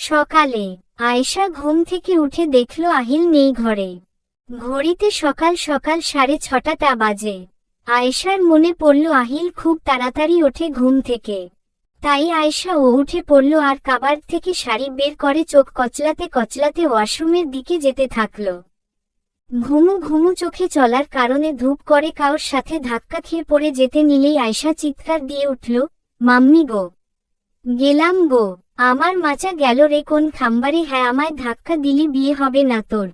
সকালে আয়েশা ঘুম থেকে উঠে দেখল আহিল নেই ঘরে। ঘড়িতে সকাল সকাল সাড়ে ছটা তা বাজে। আয়েশার মনে পড়ল আহিল খুব তাড়াতাড়ি ওঠে ঘুম থেকে। তাই আয়েশা ও উঠে পড়ল আর কাবার থেকে শাড়ি বের করে চোখ কচলাতে কচলাতে ওয়াশরুমের দিকে যেতে থাকল। ঘুমু ঘুমু চোখে চলার কারণে ধূপ করে কাউর সাথে ধাক্কা খেয়ে পড়ে যেতে নিলেই আয়েশা চিৎকার দিয়ে উঠল, মাম্মি গো। গেলাম গো। আমার মাচা গেল রে কোন খাম্বারে হ্যাঁ আমায় ধাক্কা দিলি বিয়ে হবে না তোর।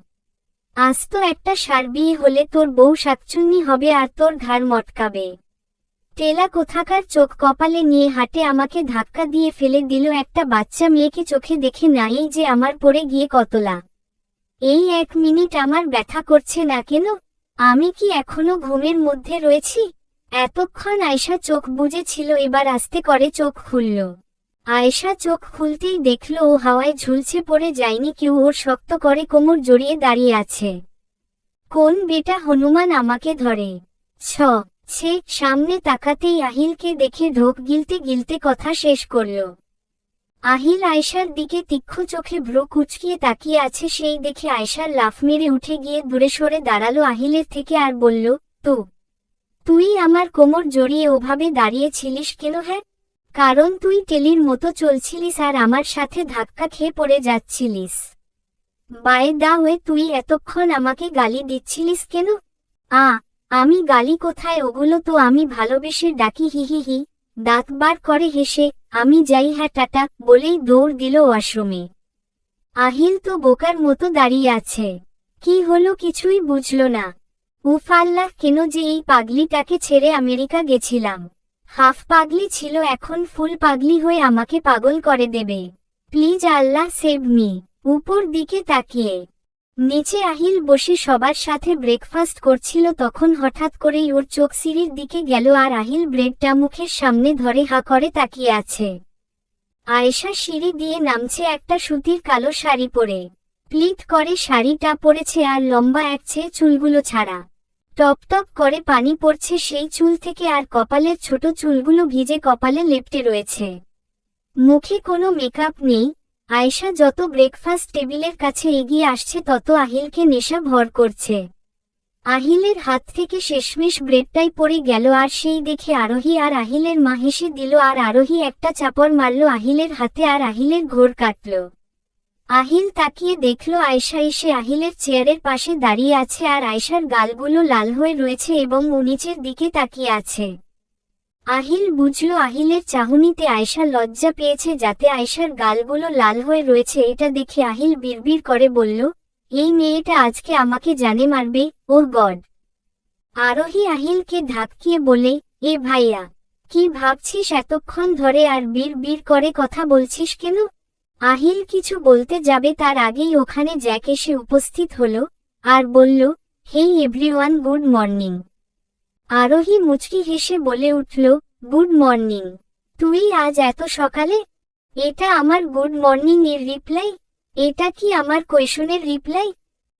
আজ তো একটা সার বিয়ে হলে তোর বউ সাতচুন্নি হবে আর তোর ঘাড় মটকাবে। টেলা কোথাকার চোখ কপালে নিয়ে হাটে আমাকে ধাক্কা দিয়ে ফেলে দিল একটা বাচ্চা মেয়েকে চোখে দেখে নাই যে আমার পড়ে গিয়ে কতলা। এই এক মিনিট আমার ব্যথা করছে না কেন? আমি কি এখনও ঘুমের মধ্যে রয়েছি? এতক্ষণ আয়সা চোখ বুঝেছিল এবার আস্তে করে চোখ খুলল। আয়েশা চোখ খুলতেই দেখল ও হাওয়ায় ঝুলছে পড়ে যায়নি কেউ, ওর শক্ত করে কোমর জড়িয়ে দাঁড়িয়ে আছে। কোন বেটা হনুমান আমাকে ধরে? ছ, সে সামনে তাকাতেই আহিলকে দেখে ঢোক গিলতে গিলতে কথা শেষ করল। আহিল আয়সার দিকে তীক্ষ্ণ চোখে ভ্রু কুচকিয়ে তাকিয়ে আছে, সেই দেখে আয়সার লাফ মেরে উঠে গিয়ে দূরে সরে দাঁড়াল আহিলের থেকে আর বলল, তো, তুই আমার কোমর জড়িয়ে ওভাবে দাঁড়িয়েছিলিস কেন হ্যাঁ? কারণ তুই টেলির মতো চলছিলিস আর আমার সাথে ধাক্কা খেয়ে পড়ে যাচ্ছিলিস। বাই দা ওয়ে, তুই এতক্ষণ আমাকে গালি দিচ্ছিলিস কেন? আ, আমি গালি কোথায়? ওগুলো তো আমি ভালোবেসে ডাকি, হি হি হি। দাঁত বার করে হেসে, আমি যাই হ্যাঁ টাটা, বলেই দৌড় দিল ওয়াশরুমে। আহিল তো বোকার মতো দাঁড়িয়ে আছে। কি হলো কিছুই বুঝল না। উফ আল্লাহ, কেন যে এই পাগলিটাকে ছেড়ে আমেরিকা গেছিলাম। হাফ পাগলি ছিল, এখন ফুল পাগলি হয়ে আমাকে পাগল করে দেবে। প্লিজ আল্লাহ সেভ মি। উপর দিকে তাকিয়ে। নিচে আহিল বসে সবার সাথে ব্রেকফাস্ট করছিল, তখন হঠাৎ করেই ওর চোখ সিঁড়ির দিকে গেল আর আহিল ব্রেডটা মুখের সামনে ধরে হা করে তাকিয়ে আছে। আয়েশা সিঁড়ি দিয়ে নামছে একটা সুতির কালো শাড়ি পরে। প্লিট করে শাড়িটা পরেছে আর লম্বা একছে চুলগুলো ছাড়া। টপ টপ করে পানি পড়ছে সেই চুল থেকে আর কপালের ছোট চুলগুলো ভিজে কপালে লেপটে রয়েছে। মুখে কোনো মেকআপ নেই, আয়েশা যত ব্রেকফাস্ট টেবিলের কাছে এগিয়ে আসছে তত আহিলকে নেশা ভর করছে। আহিলের হাত থেকে শেষমেশ ব্রেডটাই পড়ে গেল আর সেই দেখে আরোহী আর আহিলের মা হেসে দিল আর আরোহী একটা চাপড় মারল আহিলের হাতে আর আহিলের ঘোর কাটল। আহিল তাকিয়ে দেখল আয়সা এসে আহিলের চেয়ারের পাশে দাঁড়িয়ে আছে আর আয়সার গালগুলো লাল হয়ে রয়েছে এবং ও নিচের দিকে তাকিয়ে আছে। আহিল বুঝল আহিলের চাহনিতে আয়সা লজ্জা পেয়েছে যাতে আয়সার গালগুলো লাল হয়ে রয়েছে এটা দেখে আহিল বিড়বিড় করে বলল, এই মেয়েটা আজকে আমাকে জানে মারবে ও গড। আরোহী আহিলকে ধাক্কিয়ে বলে, এ ভাইয়া, কি ভাবছিস এতক্ষণ ধরে আর বীর বীর করে কথা বলছিস কেন? আহিল কিছু বলতে যাবে তার আগেই ওখানে জ্যাক এসে উপস্থিত হল, আর বলল, হেই এভরিওয়ান, গুড মর্নিং। আরোহী মুচকি হেসে বলে উঠল, গুড মর্নিং। তুই আজ এত সকালে? এটা আমার গুড মর্নিং এর রিপ্লাই। এটা কি আমার কোয়েশনের রিপ্লাই?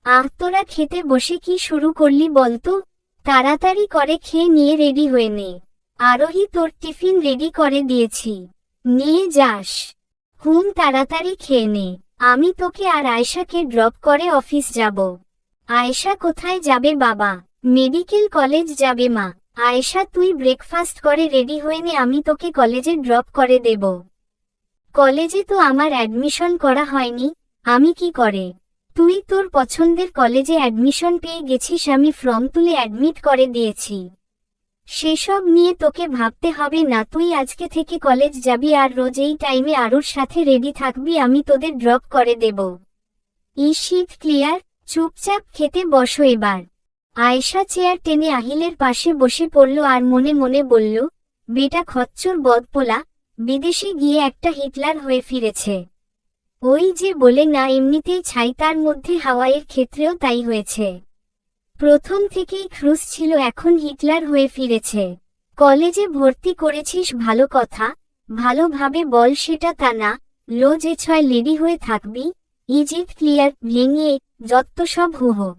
আহ, তোরা খেতে বসে কি শুরু করলি বলতো? তাড়াতাড়ি করে খেয়ে নিয়ে রেডি হয়ে নে। আরোহী তোর টিফিন রেডি করে দিয়েছি। নিয়ে যাস। হুম তাড়াতাড়ি খেয়ে নে। আমি তোকে আর আয়শাকে ড্রপ করে অফিস যাব। আয়েশা কোথায় যাবে বাবা? মেডিকেল কলেজ যাবে মা। আয়েশা, তুই ব্রেকফাস্ট করে রেডি হয়ে নে, আমি তোকে কলেজে ড্রপ করে দেব। কলেজে তো আমার অ্যাডমিশন করা হয়নি। আমি কি করে? তুই তোর পছন্দের কলেজে অ্যাডমিশন পেয়ে গেছিস, আমি ফর্ম তুলে অ্যাডমিট করে দিয়েছি। সেসব নিয়ে তোকে ভাবতে হবে না, তুই আজকে থেকে কলেজ যাবি আর রোজ এই টাইমে আরুর সাথে রেডি থাকবি, আমি তোদের ড্রপ করে দেব। ই শীত ক্লিয়ার চুপচাপ খেতে বসো এবার। আয়েশা চেয়ার টেনে আহিলের পাশে বসে পড়ল আর মনে মনে বলল, বেটা খচ্চর বদপোলা, বিদেশে গিয়ে একটা হিটলার হয়ে ফিরেছে। ওই যে বলে না, এমনিতেই ছাই তার মধ্যে হাওয়াইয়ের ক্ষেত্রেও তাই হয়েছে। প্রথম থেকেই ক্রুজ ছিল, এখন হিটলার হয়ে ফিরেছে। কলেজে ভর্তি করেছিস, ভালো কথা। ভালোভাবে বল, সেটা তা না। লো যে ছয় লেডি হয়ে থাকবি। ইজিপ্ট ক্লিয়ার, ভেঙে যত্ত সব হুহো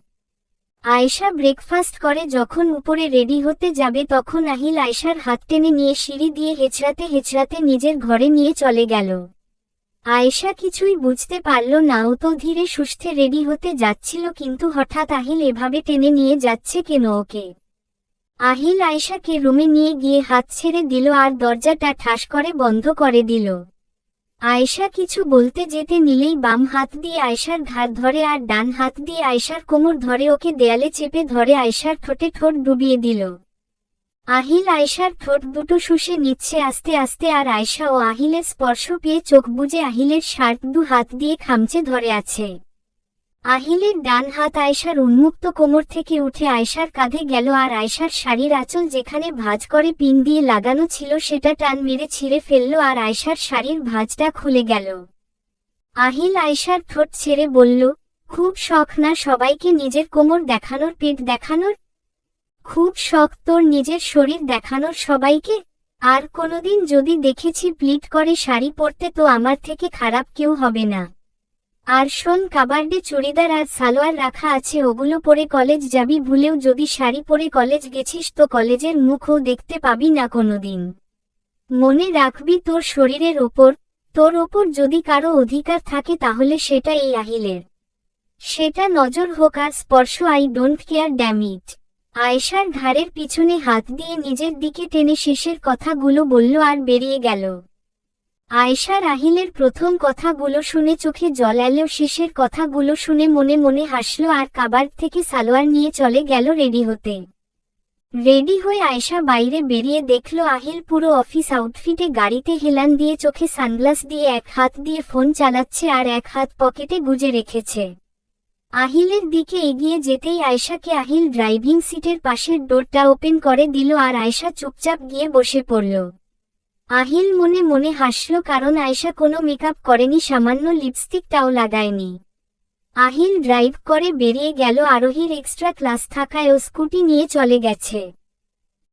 আয়েশা ব্রেকফাস্ট করে, যখন উপরে রেডি হতে যাবে, তখন আহিল আয়েশার হাত টেনে নিয়ে সিঁড়ি দিয়ে হেচড়াতে হেচড়াতে নিজের ঘরে নিয়ে চলে গেল। আয়েশা কিছুই বুঝতে পারল না, ও তো ধীরে সুস্থে রেডি হতে যাচ্ছিল, কিন্তু হঠাৎ আহিল এভাবে টেনে নিয়ে যাচ্ছে কেন ওকে? আহিল আয়েশাকে রুমে নিয়ে গিয়ে হাত ছেড়ে দিল আর দরজাটা ঠাস করে বন্ধ করে দিল। আয়েশা কিছু বলতে যেতে নিলেই বাম হাত দিয়ে আয়েশার ঘাট ধরে আর ডান হাত দিয়ে আয়েশার কোমর ধরে ওকে দেয়ালে চেপে ধরে আয়েশার ঠোঁটে ঠোঁট ডুবিয়ে দিল। আহিল আয়েশার ঠোঁট দুটো শুষে নিচ্ছে আস্তে আস্তে আর আয়েশা ও আহিলের স্পর্শ পেয়ে চোখ বুজে আহিলের শার্ট দু হাত দিয়ে খামচে ধরে আছে। আহিলের ডান হাত আয়েশার উন্মুক্ত কোমর থেকে উঠে আয়েশার কাঁধে গেল আর আয়েশার শাড়ির আঁচল যেখানে ভাঁজ করে পিন দিয়ে লাগানো ছিল সেটা টান মেরে ছিঁড়ে ফেলল আর আয়েশার শাড়ির ভাঁজটা খুলে গেল। আহিল আয়েশার ঠোঁট ছেড়ে বলল, খুব শখ না সবাইকে নিজের কোমর দেখানোর, পেট দেখানোর? খুব শখ তোর নিজের শরীর দেখানোর সবাইকে? আর কোনোদিন যদি দেখেছি প্লিট করে শাড়ি পরতে তো আমার থেকে খারাপ কেউ হবে না। আর শোন কাবার্ডে চুড়িদার আর সালোয়ার রাখা আছে, ওগুলো পরে কলেজ যাবি, ভুলেও যদি শাড়ি পরে কলেজ গেছিস তো কলেজের মুখও দেখতে পাবি না কোনোদিন। মনে রাখবি তোর শরীরের ওপর, তোর ওপর যদি কারও অধিকার থাকে তাহলে সেটা এই আহিলের। সেটা নজর হোক আর স্পর্শ, আই ডোন্ট কেয়ার ড্যামিট আয়েশার ঘাড়ের পিছনে হাত দিয়ে নিজের দিকে টেনে শেষের কথাগুলো বলল আর বেরিয়ে গেল। আয়েশা রাহিলের প্রথম কথাগুলো শুনে চোখে জল এলো, শেষের কথাগুলো শুনে মনে মনে হাসল আর কাবার থেকে সালোয়ার নিয়ে চলে গেল রেডি হতে। রেডি হয়ে আয়েশা বাইরে বেরিয়ে দেখল আহিল পুরো অফিস আউটফিটে গাড়িতে হেলান দিয়ে চোখে সানগ্লাস দিয়ে এক হাত দিয়ে ফোন চালাচ্ছে আর এক হাত পকেটে গুজে রেখেছে। আহিলের দিকে এগিয়ে যেতেই আয়েশাকে আহিল ড্রাইভিং সিটের পাশের ডোরটা ওপেন করে দিল আর আয়েশা চুপচাপ গিয়ে বসে পড়ল। আহিল মনে মনে হাসল কারণ আয়েশা কোনো মেকআপ করেনি, সামান্য লিপস্টিকটাও লাগায়নি। আহিল ড্রাইভ করে বেরিয়ে গেল, আরোহীর এক্সট্রা ক্লাস থাকায় ও স্কুটি নিয়ে চলে গেছে।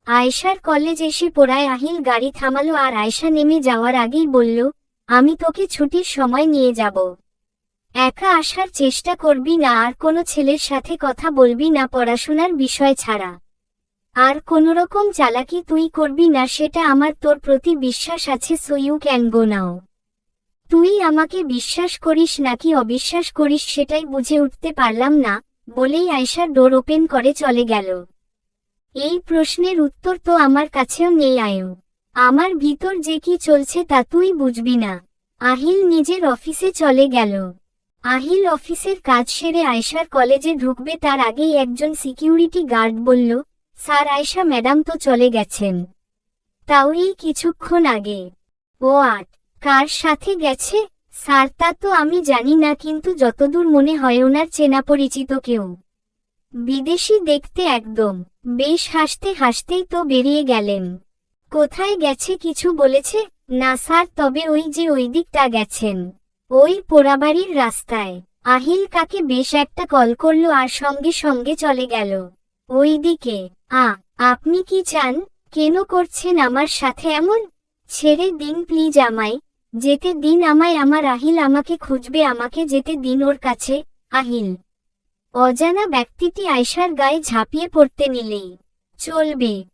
আয়েশার কলেজ এসে পড়ায় আহিল গাড়ি থামালো আর আয়েশা নেমে যাওয়ার আগেই বলল, আমি তোকে ছুটির সময় নিয়ে যাব। একা আসার চেষ্টা করবি না, আর কোনো ছেলের সাথে কথা বলবি না পড়াশোনার বিষয় ছাড়া। আর কোনোরকম চালাকি তুই করবি না, সেটা আমার তোর প্রতি বিশ্বাস আছে so you can go now তুই আমাকে বিশ্বাস করিস নাকি অবিশ্বাস করিস, সেটাই বুঝে উঠতে পারলাম না, বলেই আয়সার ডোর ওপেন করে চলে গেল। এই প্রশ্নের উত্তর তো আমার কাছেও নেই আয়ু আমার ভিতর যে কি চলছে তা তুই বুঝবি না। আহিল নিজের অফিসে চলে গেল। আহিল অফিসের কাজ সেরে আয়সার কলেজে ঢুকবে, তার আগেই একজন সিকিউরিটি গার্ড বলল, স্যার আয়সা ম্যাডাম তো চলে গেছেন। তাও এই কিছুক্ষণ আগে, ও আট, কার সাথে গেছে? স্যার, তা তো আমি জানি না, কিন্তু যতদূর মনে হয় ওনার চেনা পরিচিত কেউ। বিদেশি দেখতে একদম, বেশ হাসতে হাসতেই তো বেরিয়ে গেলেন। কোথায় গেছে কিছু বলেছে? না স্যার, তবে ওই যে ওই দিকটা গেছেন। ওই পোড়াবাড়ির রাস্তায়। আহিল কাকে বেশ একটা কল করল আর সঙ্গে সঙ্গে চলে গেল। ওই দিকে আ, আপনি কি চান? কেন করছেন আমার সাথে এমন? ছেড়ে দিন প্লিজ আমায়। যেতে দিন আমায়, আমার আহিল আমাকে খুঁজবে, আমাকে যেতে দিন ওর কাছে। আহিল। অজানা ব্যক্তিটি আয়সার গায়ে ঝাঁপিয়ে পড়তে নিলেই। চলবে।